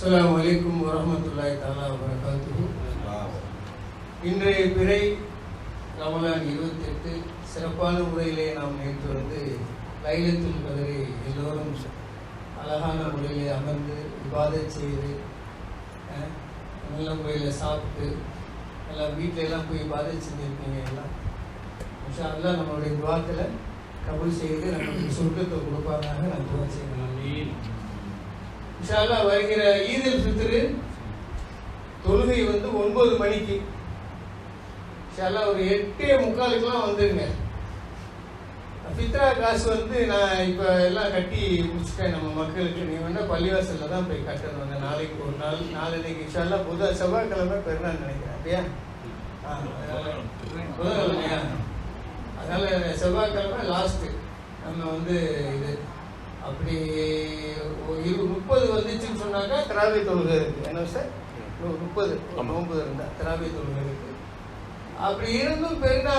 அஸ்லாம் வலைக்கும் வரமத்துல்லாய் தாலா வபரகாத்துஹு. இன்றைய பிறை ரமலான் இருபத்தெட்டு. சிறப்பான முறையிலே நாம் நேற்று வந்து லைலத்தில் கதரை எல்லோரும் அழகான முறையிலே அமர்ந்து இபாதத் செய்து நல்ல முறையில் சாப்பிட்டு எல்லாம் வீட்டிலெல்லாம் போய் பாதை செஞ்சுருக்கீங்க எல்லாம். இன்ஷா நம்மளுடைய துவாத்தில் கபல் செய்து நமக்கு சொர்க்கத்தை கொடுப்பாங்க நான் துவா செய்யலாம் இன்ஷால்லா வருகிற ஈதில் ஃபித்ரு தொழுகை வந்து ஒன்பது மணிக்கு. இன்ஷால்லா ஒரு எட்டே முக்காலுக்கெல்லாம் வந்துருங்க. ஃபித்ரா காசு வந்து நான் இப்போ எல்லாம் கட்டி முடிச்சுட்டேன் நம்ம மக்களுக்கு. நீ வேணா பள்ளிவாசலில் தான் போய் கட்டணும். அந்த நாளைக்கு ஒரு நாள் நாளைக்கு இன்ஷால்லா புத செவ்வாய்க்கிழமை பெருநாள் நினைக்கிறேன். அப்படியா? ஆ, அதனால புதன்கிழமையா செவ்வாய்க்கிழமை லாஸ்ட்டு நம்ம வந்து இது அப்படி இரு முப்பது வந்துச்சுன்னு சொன்னாக்கா திராவிய தொழுகை இருக்கு. என்ன சார்? முப்பது நோன்பு இருந்தா திராவிய தொழுகை இருக்கு. அப்படி இருந்தும் பெருநா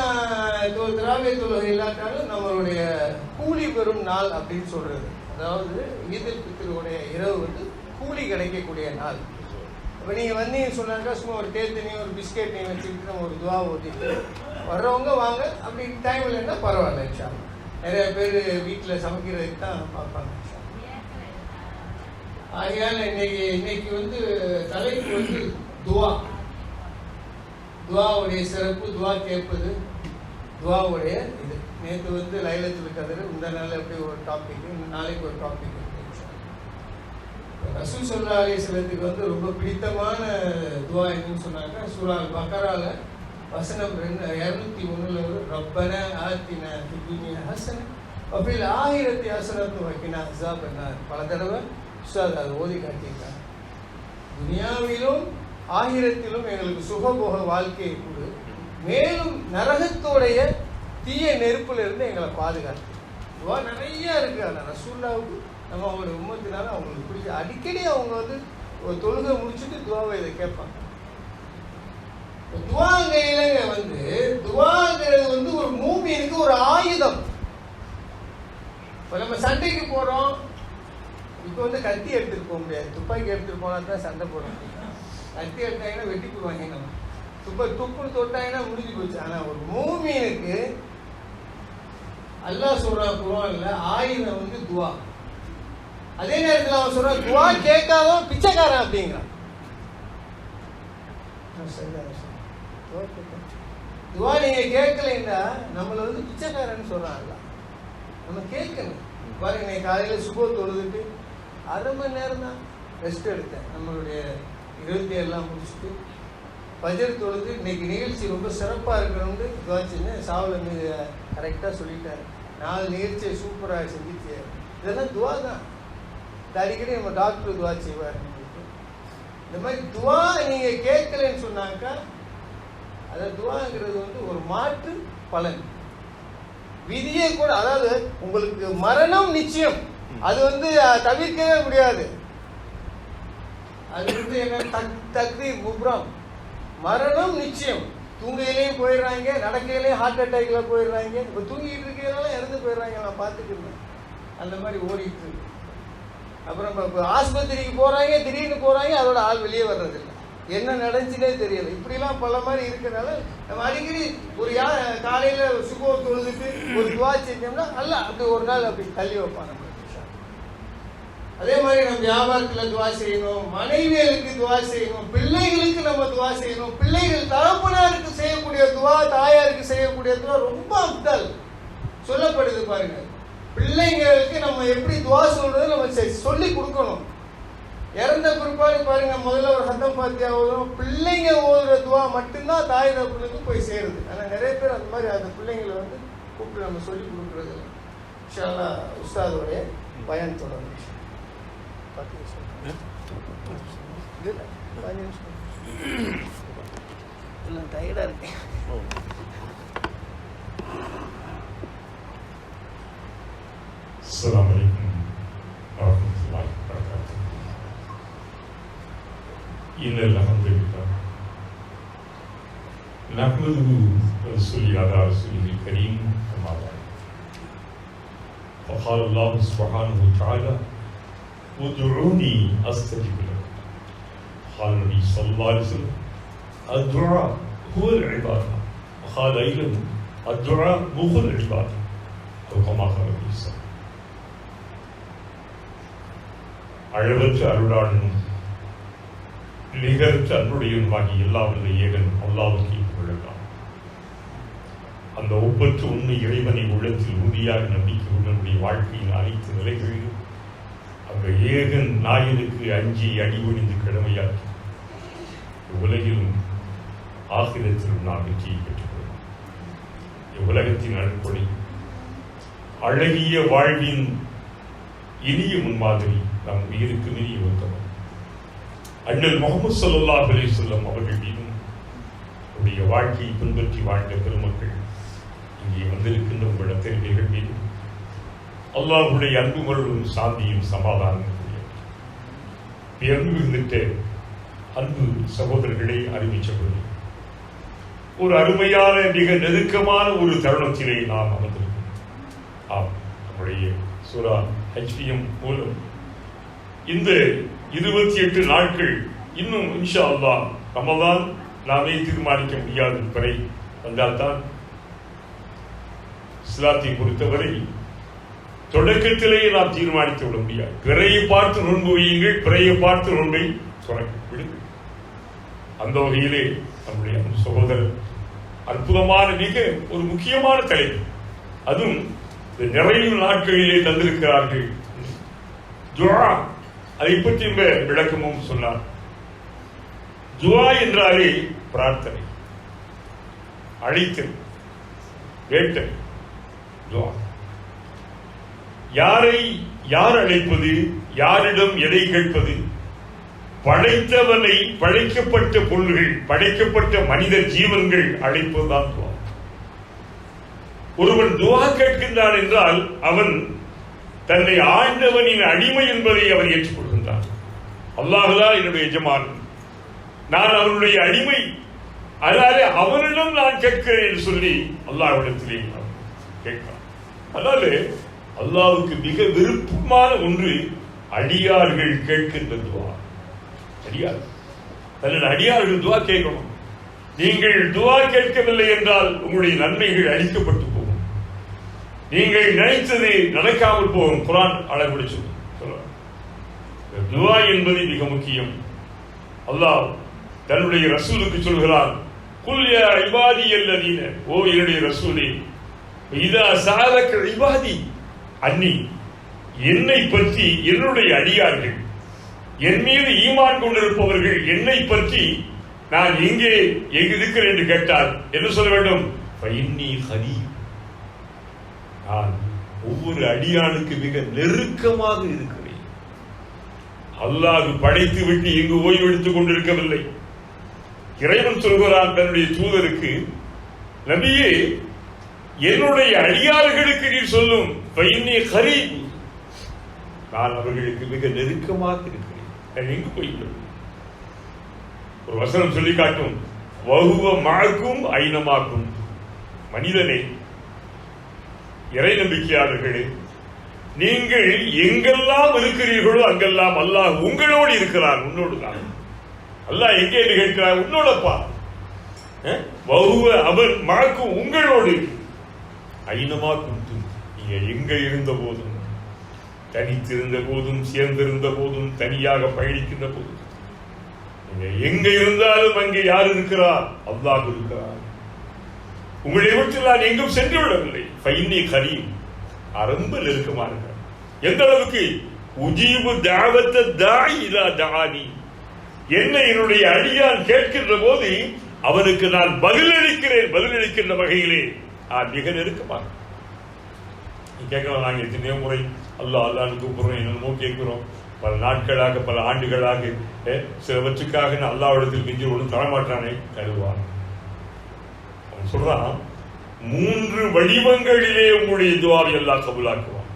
தொ- திராவிய தொழுகை இல்லாட்டாலும் நம்மளுடைய கூலி பெறும் நாள் அப்படின்னு சொல்றது. அதாவது ஈதில் பித்திருடைய இரவு வந்து கூலி கிடைக்கக்கூடிய நாள். இப்போ நீங்கள் வந்தீங்கன்னு சொன்னாக்கா சும்மா ஒரு தேத்தனையும் ஒரு பிஸ்கெட் நீங்கள் வச்சுக்கிட்டு நம்ம ஒரு துவா ஓட்டிட்டு வர்றவங்க வாங்க. அப்படி டைம் இல்லைன்னா பரவாயில்ல இன்ஷா. நிறைய பேர் வீட்டில் சமைக்கிறதுக்கு தான் பார்ப்பாங்க. ஆகையால் இன்னைக்கு இன்னைக்கு வந்து தலைப்பு வந்து துவா. துவாவுடைய சிறப்பு துவா கேட்பது துவாவுடைய இது. நேற்று வந்து லைலத்தில் கதிர் இந்த நாள் எப்படி ஒரு டாபிக் நாளைக்கு ஒரு டாபிக் இருக்கு. இன்ஷா அல்லாஹ். ரசூல் சொல்லா வந்து ரொம்ப பிடித்தமான துவா என்னன்னு சொன்னாங்க சூறால் பக்கரால வசனம் ரெண்டு இரநூத்தி ஒன்றில் ஒரு ரப்பன ஆத்தின துன்யா ஹசன வஃபில் ஆயிரத்தி ஹசனத்து வக்கினா பண்ணார் பல தடவை உஸ்தாத் அதை ஓதி காட்டியிருக்காங்க துனியாவிலும் ஆயிரத்திலும் எங்களுக்கு சுகபோக வாழ்க்கையை கொடு. மேலும் நரகத்தோடைய தீய நெருப்பில் இருந்து எங்களை பாதுகாத்து. துவா நிறைய இருக்கு. அந்த ரசூல்லாவுக்கு நம்ம அவங்களுடைய உம்மத்தினால அவங்களுக்கு பிடிச்ச அடிக்கடி அவங்க வந்து ஒரு தொழுகை முடிச்சுட்டு துவாவை இதை கேட்பாங்க. இப்ப வந்து துவாங்கிறது வந்து ஒரு மூமியனுக்கு ஒரு ஆயுதம். இப்போ நம்ம சண்டைக்கு போறோம். இப்போ வந்து கத்தி எடுத்துட்டு போக முடியாது. துப்பாக்கி எடுத்துட்டு போனா தான் சண்டை போட கத்தி எடுத்தாங்கன்னா வெட்டி போடுவாங்க நம்ம. துப்ப துப்புன்னு தொட்டாங்கன்னா முடிஞ்சு போச்சு. ஆனா ஒரு மூமியனுக்கு அல்லாஹ் சொல்றான் குரான்ல ஆயுதம் வந்து துவா. அதே நேரத்தில் அவன் சொல்றான் துவா கேட்காதவன் பிச்சைக்காரன் அப்படிங்கிறான். நான் துவா நீங்க கேட்கலைன்னா நம்மள வந்து பிச்சைக்காரன்னு சொல்கிறாங்க நம்ம கேட்கணும். பாருங்க இன்னைக்கு காலையில சுபோ தொழுதுட்டு அரை மணி நேரம் தான் ரெஸ்ட் எடுத்தேன். நம்மளுடைய இருபத்தி எல்லாம் முடிச்சுட்டு பஜர் தொழுது இன்னைக்கு நிகழ்ச்சி ரொம்ப சிறப்பாக இருக்கணும்னு துவா செஞ்சேன் மீது கரெக்டாக சொல்லிட்டாரு. நாலு நிகழ்ச்சியை சூப்பராக செஞ்சுச்சு. இதெல்லாம் துவா தான். அடிக்கடி நம்ம டாக்டர் துவா செய்வார் இந்த மாதிரி துவா நீங்கள் கேட்கலன்னு சொன்னாக்கா அதை துவாங்கிறது வந்து ஒரு மாற்று பலன். விதியே கூட அதாவது உங்களுக்கு மரணம் நிச்சயம். அது வந்து தவிர்க்கவே முடியாது. அது வந்து என்ன தக் தக்தீர் முப்ரம் மரணம் நிச்சயம். தூங்கையிலையும் போயிடுறாங்க நடக்கையிலையும் ஹார்ட் அட்டாக்ல போயிடுறாங்க. இப்போ தூங்கிட்டு இருக்கிறதால இறந்து போயிடுறாங்க நான் பார்த்துக்கிறேன் அந்த மாதிரி ஓடிட்டு இருக்கு. அப்புறம் இப்போ ஆஸ்பத்திரிக்கு போகிறாங்க திடீர்னு போகிறாங்க அதோட ஆள் வெளியே வர்றதில்லை. என்ன நடந்துச்சுனே தெரியல இப்படிலாம் பல மாதிரி இருக்கிறனால நம்ம அடிக்கடி ஒரு யா காலையில் சுகோ தொழுதுட்டு ஒரு துவா செஞ்சோம்னா அல்ல அப்படி ஒரு நாள் அப்படி தள்ளி வைப்பாங்க. நம்ம அதே மாதிரி நம்ம வியாபாரத்தில் துவா செய்யணும் மனைவியலுக்கு துவா செய்யணும் பிள்ளைகளுக்கு நம்ம துவா செய்யணும் பிள்ளைகள் தகப்பனாருக்கு செய்யக்கூடிய துவா தாயாருக்கு செய்யக்கூடிய துவா ரொம்ப அப்தல். சொல்லப்படுது பாருங்க. பிள்ளைங்களுக்கு நம்ம எப்படி துவா சொல்றது நம்ம சொல்லி கொடுக்கணும். இறந்த பிற்பாடு பாருங்க முதல்ல ஒரு ஹத்தம் பாத்தியா ஓதும் பிள்ளைங்க ஓதுற துவா மட்டும்தான் தாய் தகப்பனுக்கு போய் சேருது ஆனா நிறைய பேர் அந்த மாதிரி அந்த பிள்ளைங்களை வந்து கூப்பிட்டு நம்ம சொல்லி கொடுக்குறது இல்லை இன்ஷால்லா உஸ்தாதோடைய பயன் தொடரும் பத்து நிமிஷம். இல்ல, பதினஞ்சு நிமிஷம். இல்லை டயர்டாக இருக்கேன் السلام عليكم ورحمة الله وبركاته إن الحمد لله نحمده ونصلي على رسوله الكريم أما بعد فقال الله سبحانه وتعالى ادعوني أستجب لكم قال النبي صلى الله عليه وسلم الدعاء هو العبادة وقال أيضا الدعاء مخ العبادة أو كما قال النبي صلى الله عليه وسلم அளவற்ற அருளாளனும் நிகரற்ற அன்புடையனுமாகி எல்லாவல்ல ஏகன் அல்லாவுக்கு புகழலாம் அந்த ஒப்பற்ற உண்மை இறைவனை உள்ளத்தில் உறுதியாக நம்பிக்கை உடனுடைய வாழ்க்கையின் அனைத்து நிலைகளிலும் அந்த ஏகன் நாயனுக்கு அஞ்சி அடிபணிந்து கடமையாக்கி உலகிலும் ஆசிரியத்திலும் நாம் வெற்றியை பெற்றுக்கொள்வோம். இவ்வுலகத்தின் அனுப்பொழி அழகிய வாழ்வின் இனிய முன்மாதிரி நம் உயிருக்கு இனிய உத்தமம். அண்ணல் முகமது சல்லா அலி சொல்லம் அவர்கள் மீதும் அவருடைய வாழ்க்கையை பின்பற்றி வாழ்ந்த பெருமக்கள் இங்கே வந்திருக்கின்ற உங்கள் அத்தனை பேர்கள் மீதும் அன்புகளும் சாந்தியும் சமாதானம் பேர்ந்து இருந்துட்டு அன்பு சகோதரர்களை அறிவிச்சபொழுது ஒரு அருமையான மிக நெருக்கமான ஒரு தருணத்திலே நாம் அமர்ந்திருக்கிறோம். ஆம் நம்முடைய சூரா ஹெச்பிஎம் மூலம் இந்த இருபத்தி எட்டு நாட்கள் இன்னும் இன்ஷா அல்லா ரமதான் நாமே தீர்மானிக்க முடியாது வரை வந்தால்தான் இஸ்லாத்தை பொறுத்தவரை தொடக்கத்திலேயே நாம் தீர்மானித்து விட முடியாது. பிறையை பார்த்து நோன்பு வையுங்கள் பிறையை பார்த்து நோன்பை தொடங்க விடுங்கள். அந்த வகையிலே நம்முடைய சகோதரர் அற்புதமான மிக ஒரு முக்கியமான தலைப்பு. அதுவும் இந்த நிறைவு நாட்களிலே தந்திருக்கிறார்கள். துஆ அதை பற்றி விளக்கமும் சொன்னார். ஜுவா என்றாலே பிரார்த்தனை. அழைத்தல் வேட்டல் துஆ யாரை யார் அழைப்பது யாரிடம் எதை கேட்பது? படைத்தவனை படைக்கப்பட்ட பொருள்கள் படைக்கப்பட்ட மனித ஜீவன்கள் அழைப்பதுதான் துவா ஒருவன் துவா கேட்கின்றான் என்றால் அவன் தன்னை ஆண்டவனின் அடிமை என்பதை அவர் ஏற்றுக்கொள்கின்றார். அல்லாஹுதான் என்னுடைய எஜமான். நான் அவனுடைய அடிமை. அதனாலே அவனிடம் நான் கேட்கிறேன் என்று சொல்லி அல்லாஹ்விடத்திலே கேட்கிறான் அதனால அல்லாவுக்கு மிக விருப்பமான ஒன்று அடியார்கள் கேட்கின்ற துவா. அடியார் அதில் அடியார்கள் துவா கேட்கணும். நீங்கள் துவா கேட்கவில்லை என்றால் உங்களுடைய நன்மைகள் அழிக்கப்பட்டு நீங்கள் நினைத்தது நடக்காமல் போகும். குரான் அளவிட துவா என்பது மிக முக்கியம். அல்லாஹ் தன்னுடைய ரசூலுக்கு சொல்கிறான். குல் யா இபாதி அல்லதீன. ஓ என்னுடைய ரசூலே. இதா சாலக்க இபாதி. அன்னி என்னை பற்றி என்னுடைய அடியார்கள் என் மீது ஈமான் கொண்டிருப்பவர்கள் என்னை பற்றி நான் எங்கே எங்கு இருக்கிறேன் என்று கேட்டால் என்ன சொல்ல வேண்டும்? ஃபைன்னி ஹரீப். நான் ஒவ்வொரு அடியானுக்கு மிக நெருக்கமாக இருக்கிறேன். அல்லாஹ் படைத்து விட்டு எங்கு ஓய்வெடுத்துக் கொண்டிருக்கவில்லை. இறைவன் சொல்கிறான் தன்னுடைய தூதருக்கு நபியே என்னுடைய அடியார்களுக்கு நீ சொல்லும் ஃபைன்னி நான் அவர்களுக்கு மிக நெருக்கமாக இருக்கிறேன். நான் எங்கு போய்விடும்? ஒரு வசனம் சொல்லி காட்டும். வகுவ மாக்கும் ஐனமாக்கும். மனிதனே இறை நம்பிக்கையாளர்களே நீங்கள் எங்கெல்லாம் இருக்கிறீர்களோ அங்கெல்லாம் அல்லாஹ் உங்களோடு இருக்கிறான் உன்னோடு தான். அல்லாஹ் எங்கே நிகழ்கிறார் உன்னோடப்பா. அஹ்? வகுவ அவர் மாக்கும் உங்களோடு. ஐனமா குந்து நீங்க எங்க இருந்த போதும்? தனித்திருந்த போதும் சேர்ந்திருந்த போதும் தனியாக பயணிக்கின்ற போதும். நீங்க எங்க இருந்தாலும் அங்கே யார் இருக்கிறார் அல்லாஹ் இருக்கிறார் உங்களை விட்டு நான் எங்கும் சென்று விடவில்லை ஃபைன்னி கரீம். ரொம்ப நெருக்கமா எந்த அளவுக்கு? உஜீபு தாவத்த தாய் இதா தானி. என்ன என்னுடைய அடியான் கேட்கின்ற போது அவனுக்கு நான் பதிலளிக்கிறேன் பதிலளிக்கின்ற வகையிலே. நான் மிக நெருக்கமாக. கேட்கலாம் நாங்கள் எத்தனையோ முறை அல்லாஹ் அல்லான்னு கூப்பிடுறோம் என்னென்னமோ கேட்கிறோம். பல நாட்களாக பல ஆண்டுகளாக சிலவற்றுக்காக நான் அல்லாவிடத்தில் கெஞ்சி ஒன்றும் தரமாட்டானே தருவான் சொல்றான் மூன்று வடிவங்களிலே உங்களுடைய துவாவை எல்லாம் கபுலாக்குவான்.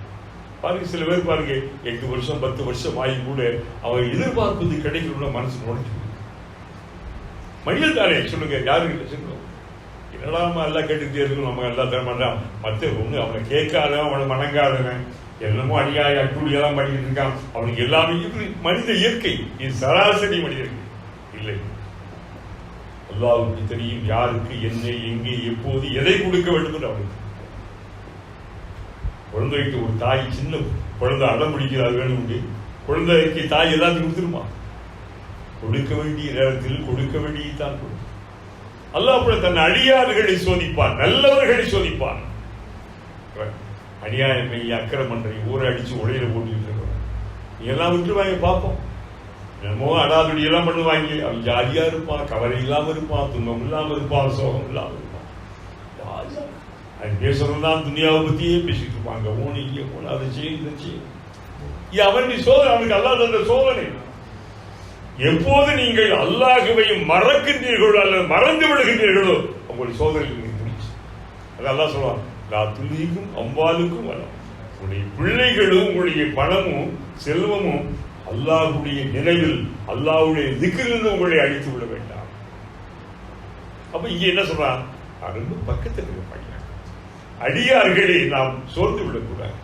பாருங்க சில பேர் பாருங்க எட்டு வருஷம் பத்து வருஷம் ஆகி கூட அவன் எதிர்பார்ப்பது கிடைக்கணும்னு மனசு நுழைச்சு மனிதன் தானே சொல்லுங்க யாருக்கு இல்லை சொல்லுங்க என்னடா நம்ம எல்லாம் கேட்டுக்கிட்டே இருக்கணும் நம்ம எல்லாம் தர மாட்டான் மற்ற ஒன்று அவனை கேட்காதவன் அவனை வணங்காதவன் என்னமோ அடியாய் அட்டுடியெல்லாம் பண்ணிட்டு இருக்கான். அவனுக்கு எல்லாமே மனித இயற்கை இது சராசரி மனிதர்கள். இல்லை. அல்லாவுக்கு தெரியும் யாருக்கு என்ன எங்கே எப்போது எதை கொடுக்க வேண்டும் என்று அவருக்கு குழந்தைக்கு ஒரு தாய் சின்ன குழந்தை அடம் பிடிக்கிறார் வேணும் குழந்தைக்கு தாய் எல்லாத்தையும் கொடுத்துருமா? கொடுக்க வேண்டிய நேரத்தில் கொடுக்க வேண்டியதான் கொடுக்கும். அல்லாஹ் அப்படி தன் அடியார்களை சோதிப்பான் நல்லவர்களை சோதிப்பான். அநியாயம் மெய் அக்கிரமன்றை ஊரை அடிச்சு உடையில போட்டு எல்லாம் விட்டுருவாங்க பார்ப்போம். என்னமோ அடாதுடி எல்லாம் பண்ணுவாங்க. அவன் ஜாலியா இருப்பான் கவலை இல்லாம இருப்பான் துன்பம் இல்லாம இருப்பான் சோகம் இல்லாம இருப்பான். ஜாலியா. அது பேசுறதுதான் துனியாவை பத்தியே பேசிட்டு இருப்பாங்க. ஓன் இங்கே போன அதை செய்ய இதை அவன் நீ சோதனை அவனுக்கு அல்லா தந்த சோதனை. எப்போது நீங்கள் அல்லாஹுவை மறக்கின்றீர்களோ அல்லது மறந்து விடுகின்றீர்களோ உங்களுடைய சோதனை நீங்கள் முடிச்சு. அது அல்லாஹ் சொல்லுவான் லா துல்லிக்கும் அம்பாலுக்கும் வளம். உங்களுடைய பிள்ளைகளும் உங்களுடைய பணமும் செல்வமும் அல்லாஹுடைய நினைவில் அல்லாஹுடைய திக்கிலிருந்து உங்களை அழித்து விட வேண்டாம். அப்ப இங்க என்ன சொல்றான்? அரும்பு பக்கத்தில் இருக்க அடியார்களை நாம் சோர்ந்து விடக்கூடாது.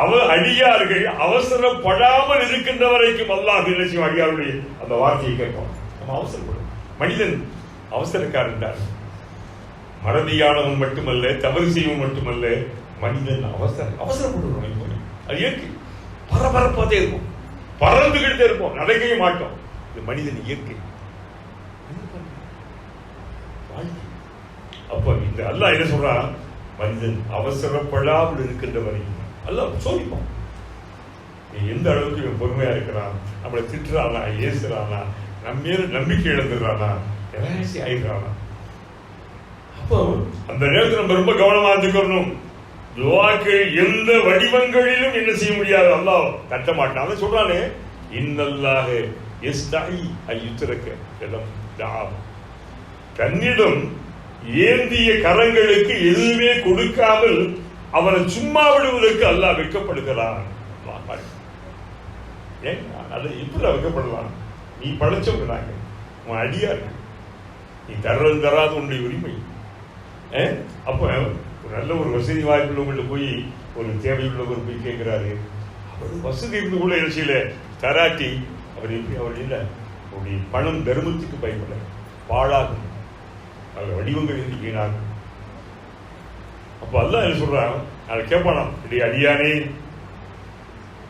அவ அடியார்கள் அவசரப்படாமல் இருக்கின்ற வரைக்கும் அல்லாஹ் நினைச்சும் அடியாருடைய அந்த வார்த்தையை கேட்போம் நம்ம அவசரப்படும் மனிதன் அவசரக்காரன் தான். மறதியானவன் மட்டுமல்ல தவறு செய்வன் மட்டுமல்ல மனிதன் அவசர அவசரப்படுறோம் அது இயற்கை. பரபரப்பாதே இருக்கும் பறந்துகிட்டே இருப்போம். நடக்கவே மாட்டோம். இது மனிதன் இயற்கை. அப்ப இந்த அல்லாஹ் என்ன சொல்றான்? மனிதன் அவசரப்படாமல் இருக்கின்ற வரையும் அல்லாஹ் சோதிப்பான். நீ எந்த அளவுக்கு இவன் பொறுமையா இருக்கிறான்? நம்மளை திட்டுறானா? ஏசுறானா? நம்ம மேல நம்பிக்கை இழந்துடுறானா? எல்லாம் ஆயிடுறானா? அப்போ அந்த நேரத்தில் நம்ம ரொம்ப கவனமா இருந்துக்கணும். துவாக்கள் எந்த வடிவங்களிலும் என்ன செய்ய முடியாது? அல்லாஹ் தட்ட மாட்டான். சொல்றானே இன்னல்லாக எஸ்தாயி ஐயுத்திரக்க இடம் தன்னிடம் ஏந்திய கரங்களுக்கு எதுவுமே கொடுக்காமல் அவனை சும்மா விடுவதற்கு அல்லாஹ் வெட்கப்படுகிறான். அல்லாஹ் ஏன்? அது இப்படி வைக்கப்படலாம் நீ படைச்சவங்க உன் அடியார்கள் நீ தர்றது தராது உன்னுடைய உரிமை. ஏ? அப்ப ஒரு நல்ல ஒரு வசதி வாய்ப்புள்ளவங்கள்ட்ட போய் ஒரு தேவையுள்ளவர் போய் கேட்கிறாரு அவர் வசதி இருந்து கூட தராட்டி அவர் எப்படி அவர் இல்லை. அவருடைய பணம் தர்மத்துக்கு பயன்பட பாழாகும். அவர் வடிவங்கள் இருந்து வீணாகும். அப்போ அல்லாஹ் என்ன சொல்கிறான் அதை கேட்பானாம் இப்படி அடியானே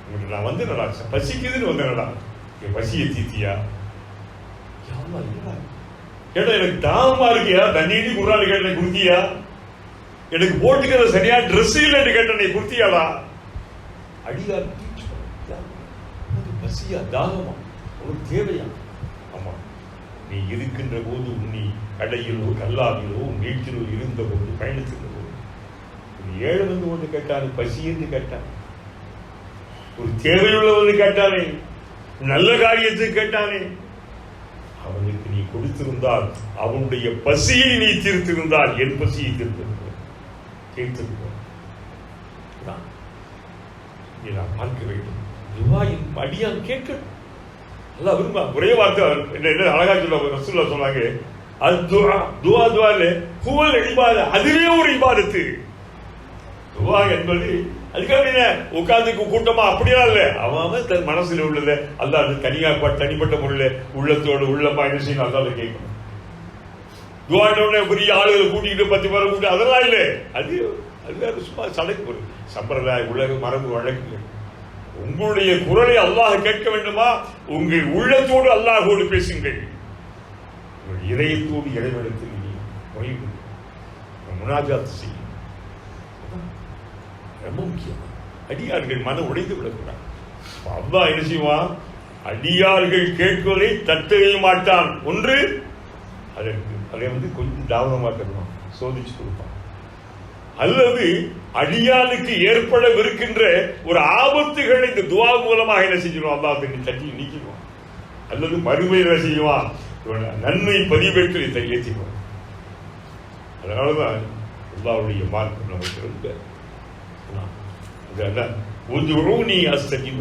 உங்களுக்கு நான் வந்து நல்லா பசிக்குதுன்னு வந்தேன்டா என் பசியை தீத்தியா யா கேட்டா எனக்கு தாகமா இருக்கியா? தண்ணி குரான் கேட்ட குடுத்தியா எனக்கு போட்டுக்கிற சரியா ட்ரெஸ் இல்லைன்னு கேட்ட நீ குடுத்தியாடா அடியார் பசியா தாகமா? உனக்கு தேவையா? ஆமா. நீ இருக்கின்ற போது நீ கடையிலோ கல்லாவிலோ வீட்டிலோ இருந்த போது பயணித்திருந்த போது. ஒரு ஏழு வந்து ஒன்று கேட்டாரு பசி என்று கேட்டான். ஒரு தேவையுள்ளவன்னு கேட்டானே. நல்ல காரியத்தை கேட்டானே. அவனுக்கு நீ கொடுத்திருந்தால் அவனுடைய பசியை நீ தீர்த்திருந்தால் என் பசியை தீர்த்திருப்பான் தீர்த்திருப்பான் இதான். இதை நான் பார்க்க வேண்டும். துவாயின் அடியான் கேட்கணும் நல்லா விரும்ப ஒரே வார்த்தை என்ன என்ன அழகா சொல்ல ரசூல்லா சொன்னாங்க. அது துவா துவா துவால புவல் ஹுவல் இபாத அதுவே ஒரு இபாதத்து. துவா என்பது அதுக்காக என்ன உட்கார்ந்து கூட்டமா? அப்படியெல்லாம் இல்ல. அவன் தன் மனசுல உள்ளத அல்ல அது தனியா தனிப்பட்ட முறையில உள்ளத்தோடு உள்ளமா என்ன செய்யணும்? அதான் கேட்கணும். துவாண்டோட பெரிய ஆளுகளை கூட்டிக்கிட்டு பத்து பேரை கூட்டி அதெல்லாம் இல்லை. அது அது சும்மா சடைக்கு ஒரு சம்பிரதாய உலக மரபு வழக்கு உங்களுடைய குரலை அல்லாஹ் கேட்க வேண்டுமா? உங்கள் உள்ளத்தோடு அல்லாஹோடு பேசுங்கள். உங்கள் இதயத்தோடு இறைவனத்தில் நீ முனாஜாத் செய்யும். ரொம்ப முக்கியம். அடியார்கள் மனம் உடைந்து விடக்கூடாது. அல்லா என்ன செய்வான்? அடியார்கள் கேட்பதை தட்டவே மாட்டான். ஒன்று அதற்கு அதை வந்து கொஞ்சம் தாமதமாக தருவான் சோதிச்சு கொடுப்பான் அல்லது அடியாளுக்கு ஏற்படவிருக்கின்ற ஒரு ஆபத்துகளை இந்த துவா மூலமாக என்ன செஞ்சிடும் அல்லாஹ் தண்ணி தட்டி நீக்கிடுவான். அல்லது மறுமையில் என்ன செய்வான்? நன்மை பதிவேற்று இதை ஏற்றிடுவான். அதனாலதான் அல்லாவுடைய மார்க்கம் நமக்கு ரொம்ப உதுரூனி அஸ்தகி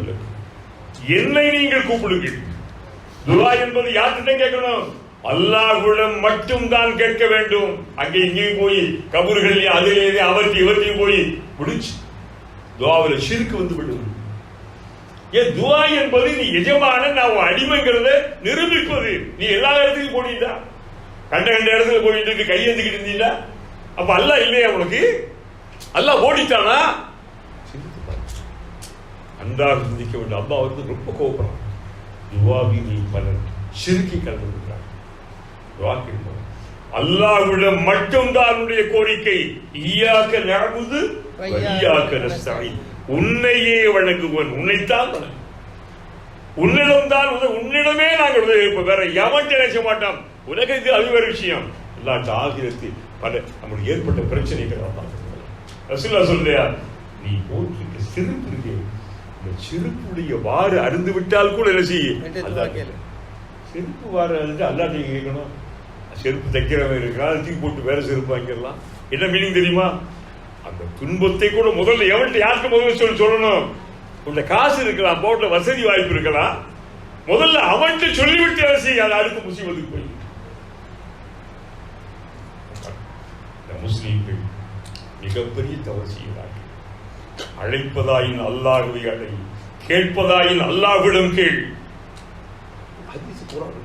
என்னை நீங்கள் கூப்பிடுங்கள். துவா என்பது யார்கிட்ட கேட்கணும்? அல்லாஹுடன் மட்டும் தான் கேட்க வேண்டும். அங்கே இங்கேயும் போய் கபூர்களில் அதிலேயே அவருக்கு இவற்றையும் போய் முடிச்சு துவாவில் சிறுக்கு வந்து விடும் ஏன் துவா என்பது நீ எஜமான நான் அடிமைங்கிறத நிரூபிப்பது. நீ எல்லா இடத்துக்கும் போனீங்களா? கண்ட கண்ட இடத்துல போயிட்டு இருக்கு கையெழுத்துக்கிட்டு இருந்தீங்களா? அப்ப அல்லாஹ் இல்லையா உனக்கு? அல்லாஹ் ஓடிட்டானா? சிந்தித்து பாரு. சிந்திக்க வேண்டும். அப்பா வந்து ரொம்ப கோபம் துவாவி நீ பலன் சிறுக்கி கலந்து துவா கேட்போம் அல்லாஹ்விடம் மட்டும்தான் உன்னுடைய கோரிக்கை. ஈயாக்க வ ஈயாக்க நஸ்தஈன். உன்னையே வணங்குவன். உன்னைத்தான் வணங்கு உன்னிடம் தான் உன்னிடமே நாங்கள் உதவி இருப்போம் வேற எவன் நினைச்ச மாட்டோம். உலகத்தில் அது வேற விஷயம் எல்லாத்த ஆகிரத்தில் பல நம்மளுக்கு ஏற்பட்ட பிரச்சனைகள் ரசூல்லா சொல்லையா நீ போட்டிருக்க சிரிப்பு இருக்கே இந்த சிரிப்புடைய வாறு அருந்து விட்டால் கூட என்ன செய்ய. செருப்பு வார அழுது அல்லாட்ட கேட்கணும். செருப்பு தைக்கிறவன் இருக்கிறான் அதை தூக்கி போட்டு வேற செருப்பு வாங்கிடலாம். என்ன மீனிங் தெரியுமா? அந்த துன்பத்தை கூட முதல்ல எவன்கிட்ட யாருக்கு முதல்ல சொல்லி சொல்லணும்? உள்ள காசு இருக்கலாம் போட்ட வசதி வாய்ப்பு இருக்கலாம். முதல்ல அவன்கிட்ட சொல்லிவிட்டு அதை செய்ய அது அடுத்த முசீபத்துக்கு போய். முஸ்லீம்கள் மிகப்பெரிய தவறு செய்கிறார்கள் அழைப்பதாயின் அல்லாஹுவை அடை கேட்பதாயின் அல்லாஹ்விடம் கேள். அது குர்ஆன்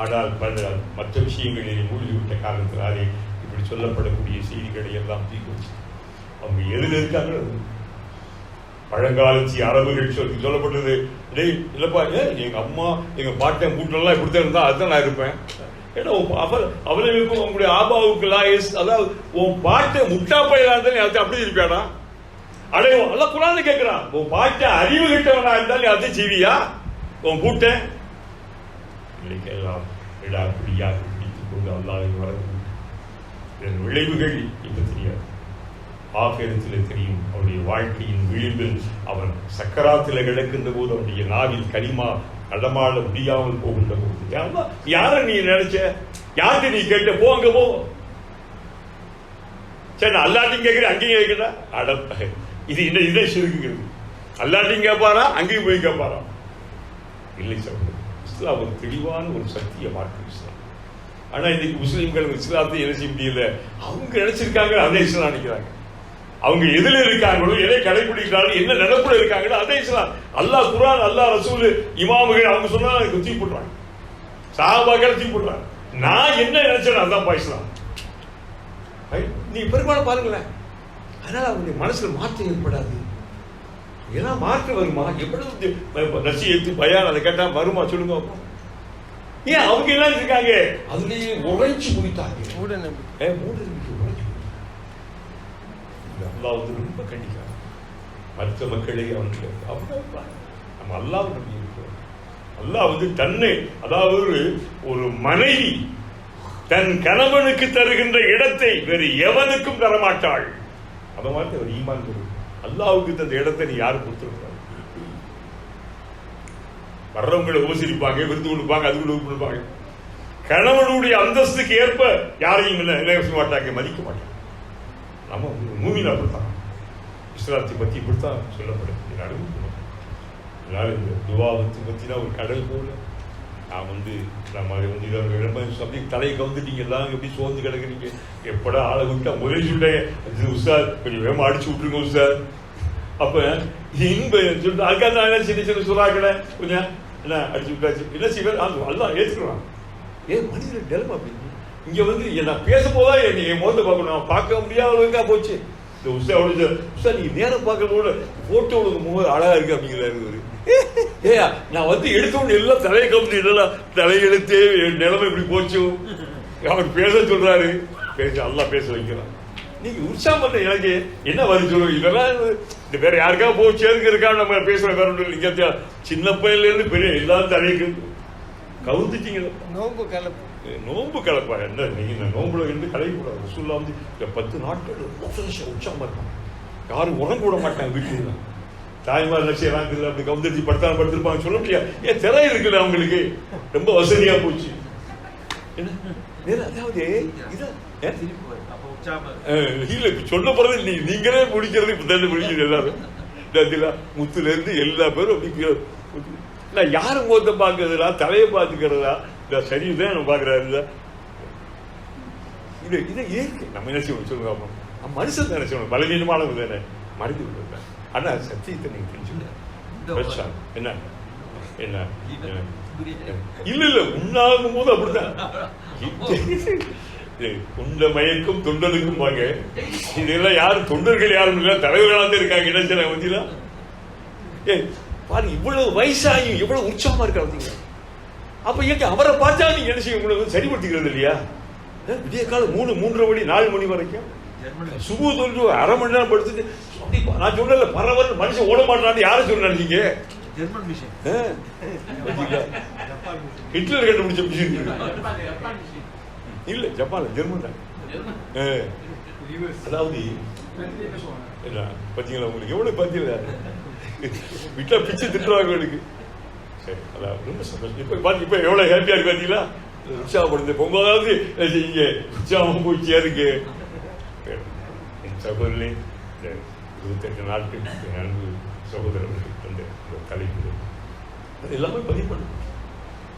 ஆனால் பல மற்ற விஷயங்களில் மூழ்கிவிட்ட காரணத்தினாலே இப்படி சொல்லப்படக்கூடிய செய்திகளை எல்லாம் தூக்கி அவங்க எதில் இருக்காங்களோ பழங்காலத்தி அரபுகள் சொல்லி சொல்லப்பட்டது. டேய் இல்லைப்பா ஏன் எங்கள் அம்மா எங்கள் பாட்டன் கூட்டெல்லாம் இப்படி தான் இருந்தால் அதுதான் நான் இருப்பேன். ஏன்னா அவர் அவ இருக்கும் உங்களுடைய ஆபாவுக்கு லாயஸ் அதாவது உன் பாட்டை முட்டா பையனா இருந்தாலும் நீ அதை அப்படி இருப்பியாடா? அடையும் எல்லாம் குரான்னு கேட்குறான் உன் பாட்டை அறிவு கிட்டவனா இருந்தாலும் நீ அதை செய்வியா? உன் கூட்ட? எல்லாம் விடா பிடித்துக் கொண்டு அல்லாஹை வரவு இதன் விளைவுகள் இப்ப தெரியாது. ஆபேரத்தில் தெரியும் அவருடைய வாழ்க்கையின் விளிம்பில் அவன் சக்கராத்தில் கிடக்கின்ற போது அவனுடைய நாவில் கனிமா நடமாட முடியாமல் போகின்ற போது யார நீ நினைச்ச? யார்கிட்ட நீ கேட்ட? போ அங்க போ. சரி அல்லாட்டையும் கேட்கிற அங்கேயும் கேட்கிறா அட இது இந்த இதை சிறுக்குங்கிறது அல்லாட்டையும் கேட்பாரா? அங்கேயும் போய் கேட்பாரா? இல்லை சொல்றது இஸ்லாம் ஒரு தெளிவான ஒரு சத்திய மார்க்கம் இஸ்லாம். ஆனா இன்னைக்கு முஸ்லீம்கள் இஸ்லாத்தை என்ன செய்ய முடியல? அவங்க நினைச்சிருக்காங்க அதே இஸ்லாம் நினைக்கிறாங்க. அவங்க எதுல இருக்காங்களோ எதை கடைபிடிக்கிறாங்களோ என்ன நினைப்புல இருக்காங்களோ அதே இஸ்லாம். அல்லாஹ் குரான் அல்லாஹ் ரசூல் இமாமுகள் அவங்க சொன்னா எனக்கு தூக்கி போடுறாங்க சாபாக்கள் தூக்கி போடுறாங்க நான் என்ன நினைச்சேன் அதான் பாய்ஸ்லாம் நீ பெரும்பாலும் பாருங்களேன். அதனால அவங்களுடைய மனசுல மாற்றம் ஏற்படாது. ஏன்னா மாற்றம் வருமா? எவ்வளவு நசியத்து பயான் அதை கேட்டா வருமா? சொல்லுங்க. பாப்போம். ஏன் அவங்க என்ன இருக்காங்க அதுலயே உழைச்சு முடித்தாங்க மூட நம்பிக்கை மூட நம்பிக்கை உழைச்சு வந்து ரொம்ப கண்டிக்கிறான். மற்ற மக்களை அவனுக்கு அவ்வளவு நம்ம அல்லாஹ் நம்பி இருக்கிறோம். அல்லாஹ் வந்து தன்னை அதாவது ஒரு- மனைவி தன் கணவனுக்கு தருகின்ற இடத்தை வேறு எவனுக்கும் தரமாட்டாள். அந்த மாதிரி ஒரு ஈமான் அல்லாவுக்கு இந்த தந்த இடத்தை நீ யாரும் கொடுத்துருக்காரு வர்றவங்களை உபசரிப்பாங்க விருது கொடுப்பாங்க அது கொடுப்பாங்க. கணவனுடைய அந்தஸ்துக்கு ஏற்ப யாரையும் இல்லை என்ன மாட்டாங்க மதிக்க மாட்டாங்க. நம்ம மூவியில் அப்படித்தான். இஸ்லாத்தை பற்றி இப்படித்தான் சொல்லப்படுது. எல்லாரும் எல்லாரும் இந்த துவாபத்தை பற்றினா ஒரு கடல் போல. நான் வந்து நம்ம வந்து இதை ரொம்ப அப்படி தலையை கவுந்துட்டீங்க. எல்லாம் எப்படி சோர்ந்து கிடக்குறீங்க? எப்படா ஆளை விட்டா முதலே சொல்லிட்டேன். உஷார் கொஞ்சம் அடிச்சு விட்டுருங்க உஷார் அப்ப இன்ப சொல்லிட்டு அதுக்காக நான் என்ன சின்ன சின்ன சுறாக்களை கொஞ்சம் என்ன அடிச்சு விட்டாச்சு. என்ன செய்வார் எல்லாம் ஏற்றுக்கிறான் ஏன் மனிதன் நிலைமை அப்படி இங்கே வந்து என்ன நான் பேச போதா என் முகத்தை பார்க்கணும். நான் பார்க்க முடியாத அளவுக்கா போச்சு. இந்த உஷா அவளுக்கு உஷா நீ நேரம் பார்க்க போல போட்டோ உனக்கு முகம் அழகாக இருக்கு அப்படிங்கிறாரு ஏயா நான் வந்து எடுத்த உடனே எல்லாம் தலையை கம்பி இல்லைனா தலையெழுத்தே என் நிலைமை இப்படி போச்சு? அவர் பேச சொல்றாரு. பேச எல்லாம் பேச வைக்கிறான் நீங்க உற்சாகம் பண்ண எனக்கு என்ன வருது சொல்லுங்க இதெல்லாம் இந்த வேற யாருக்கா போய் சேர்ந்து இருக்கா? நம்ம பேசுற வேற. இங்க சின்ன பையன்ல இருந்து பெரிய எல்லாரும் தலைக்கு கவுந்துட்டீங்களா நோன்பு கலப்பு. நோன்பு கலப்பா? என்ன நீங்க நோன்புல இருந்து கலைக்கூடாது ரசூல்லா வந்து இந்த பத்து நாட்கள் உற்சாகமா இருப்பாங்க யாரும் உறங்க விட மாட்டாங்க வீட்டுல தாய்மார் லட்சியம் செய்யறாங்க அப்படி கவுந்தடிச்சு படுத்தாலும் படுத்திருப்பாங்க. சொல்ல முடியாது ஏன் திரை இருக்குல்ல அவங்களுக்கு. ரொம்ப வசதியா போச்சு. அதாவது இதான் இல்ல சொல்ல போறது நீ நீங்களே முடிக்கிறது இப்ப தான் முடிக்கிறது எல்லாரும். முத்துல இருந்து எல்லா பேரும் அப்படி நான் யாரு முகத்தை பாக்குறதா தலையை பாத்துக்கிறதா இந்த சரிதான் நம்ம பாக்குறாரு இது இதை இயற்கை நம்ம என்ன செய்வோம்? சொல்லுங்க பாப்போம். நம்ம மனுஷன் தானே செய்யணும் பலவீனமானவங்க தானே. மறைந்து விடுறது ஆனா சத்தியத்தை நீங்க தெரிஞ்சுக்க என்ன என்ன என்ன? இல்ல இல்ல உண்ணாகும் போது அப்படிதான் உண்ட மயக்கும் தொண்டனுக்கும் வாங்க இதெல்லாம் யாரும் தொண்டர்கள் யாரும் இல்ல தலைவர்களா தான் இருக்காங்க இடைச்சல வந்தீங்களா ஏ பாரு இவ்வளவு வயசாகியும் இவ்வளவு உற்சாகமா இருக்கா பார்த்தீங்க அப்ப ஏங்க அவரை பார்த்தா நீங்க என்ன செய்ய உங்களுக்கு சரிப்படுத்திக்கிறது இல்லையா விடிய காலம் மூணு மூன்றரை மணி நாலு மணி வரைக்கும் சுபு தொன்று அரை மணி நேரம் படுத்துட்டு நான் சொன்னல பரவல் மனுஷன் ஓட மாட்டான்னு யாரும் சொன்ன நினைச்சீங்க ஜெர்மன் மிஷன்? ஹிட்லர் கண்டுபிடிச்ச மிஷின். இல்ல ஜப்பான்ல ஜெர்மன் தான். அதாவது பாத்தீங்களா உங்களுக்கு? எவ்வளவு பாத்தீங்களா? வீட்டுல பிச்சு திட்டுவாங்க எனக்கு. சரி அதான் ரொம்ப சந்தோஷம். இப்ப பாத்தி இப்ப எவ்வளவு ஹாப்பியா இருக்கு பாத்தீங்களா? உற்சாகப்படுது பொங்கலாவது இங்க உற்சாகம் போய் சேருங்க. சகோதரனே இந்த இருபத்தெட்டு நாட்கள் நான்கு அன்பு சகோதரர்களுக்கு தந்த இந்த அது எல்லாமே பதிவு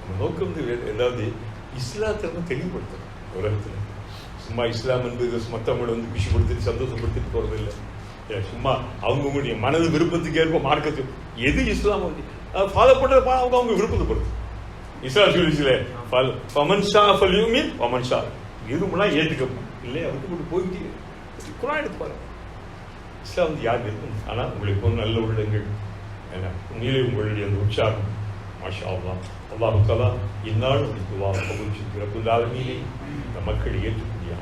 நம்ம நோக்கம் வந்து ஏதாவது இஸ்லாத்தை வந்து தெளிவுபடுத்தணும் உலகத்தில். சும்மா இஸ்லாம் என்பது மற்றவங்களை வந்து குஷிப்படுத்திட்டு சந்தோஷப்படுத்திட்டு போகிறது இல்லை. சும்மா அவங்கவுங்களுடைய மனது விருப்பத்துக்கு ஏற்ப மார்க்கத்து எது இஸ்லாம் வந்து ஃபாலோ பண்றது பா- அவங்க அவங்க விருப்பத்தை பொறுத்து இஸ்லாம் சொல்லிச்சுல ஃபமன் ஷா ஃபல்யூமின் ஃபமன் ஷா. எதுமெல்லாம் ஏற்றுக்கப்படும் இல்லை அவங்க மட்டும் போயிட்டே குரான் எடுத்து பாருங்க. இஸ்லாம் வந்து யார் இருக்கும்? ஆனால் உங்களுக்கு ஒரு நல்ல உள்ளங்கள் ஏன்னா உண்மையிலே உங்களுடைய அந்த உற்சாகம் மாஷா அல்லா அல்லாஹு தலா இந்நாள் துவா பகுச்சி பிறப்புதாலுமே இந்த மக்கள் ஏற்றுக்கூடிய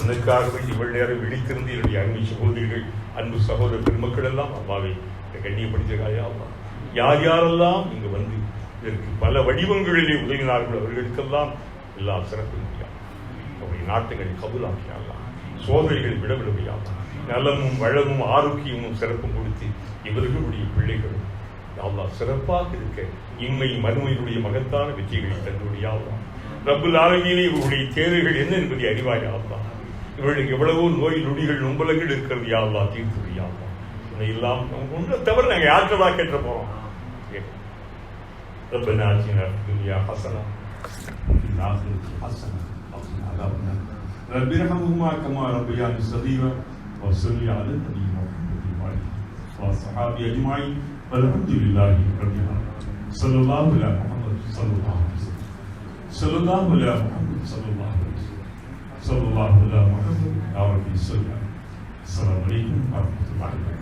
உனக்காக வேண்டி இவ்வளவு நேரம் விழித்திருந்து என்னுடைய அன்பு சகோதரிகள் அன்பு சகோதர பெருமக்கள் எல்லாம் அம்மாவை கண்ணியப்படுத்த காயா அல்லா யார் யாரெல்லாம் இங்கு வந்து இதற்கு பல வடிவங்களிலே உதவினார்கள் அவர்களுக்கெல்லாம் எல்லாம் சிறப்பு முடியாது அவருடைய நாட்டுகளை கபூலாக்கியாலாம் சோதனைகளை விடவிடவையாலாம் நலமும் வளமும் ஆரோக்கியமும் சிறப்பும் கொடுத்து இவர்களுடைய பிள்ளைகளும் அல்லாஹ் சிறப்பாக இருக்க இம்மை மறுமையினுடைய மகத்தான வெற்றிகளை தந்துடையாலாம் ரப்புல் ஆலமீனே இவர்களுடைய தேவைகள் என்ன என்பதை அறிவாய் ஆகலாம் இவர்களுக்கு எவ்வளவோ நோய் நொடிகள் நொம்பலங்கள் இருக்கிறது யாழ்லா தீர்த்து யாழ்லா உன்னை எல்லாம் ஒன்றை தவிர நாங்கள் யார்கிட்டவா கேட்ட போறோம் ربنا آتنا في الدنيا حسنة وفي الآخرة حسنة وقنا عذاب النار رب ارحمهما كما ربياني صغيرا وصل على النبي محمد وعلى والصحابة أجمعين والحمد لله رب العالمين. صلى الله على محمد صلى الله عليه وسلم. صلى الله على محمد صلى الله عليه وسلم. صلى الله على محمد يا ربي صل السلام عليكم ورحمة الله وبركاته.